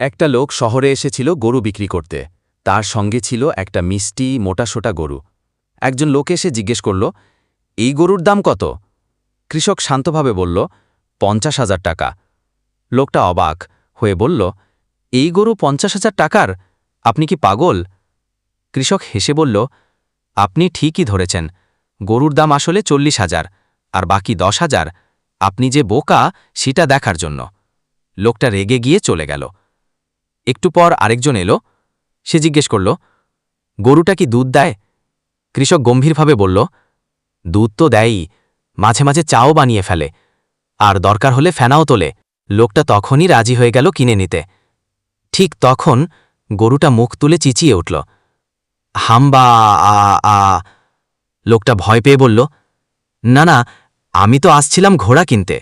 একটা লোক শহরে এসেছিল গরু বিক্রি করতে। তার সঙ্গে ছিল একটা মিষ্টি, মোটাসোটা গরু। একজন লোক এসে জিজ্ঞেস করল, এই গরুর দাম কত? কৃষক শান্তভাবে বলল, পঞ্চাশ হাজার টাকা। লোকটা অবাক হয়ে বলল, এই গরু পঞ্চাশ হাজার টাকার? আপনি কি পাগল? কৃষক হেসে বলল, আপনি ঠিকই ধরেছেন। গরুর দাম আসলে চল্লিশ হাজার, আর বাকি দশ হাজার আপনি যে বোকা সেটা দেখার জন্য। লোকটা রেগে গিয়ে চলে গেল। একটু পর আরেকজন এলো। সে জিজ্ঞেস করল, গরুটা কি দুধ দেয়? কৃষক গম্ভীরভাবে বলল, দুধ তো দেয়ই, মাঝে মাঝে চাও বানিয়ে ফেলে, আর দরকার হলে ফেনাও তোলে, লোকটা তখনই রাজি হয়ে গেল কিনে নিতে। ঠিক তখন গরুটা মুখ তুলে চিচিয়ে উঠল হাম্বা আ আ। লোকটা ভয় পেয়ে বলল, না না, আমি তো আসছিলাম ঘোড়া কিনতে।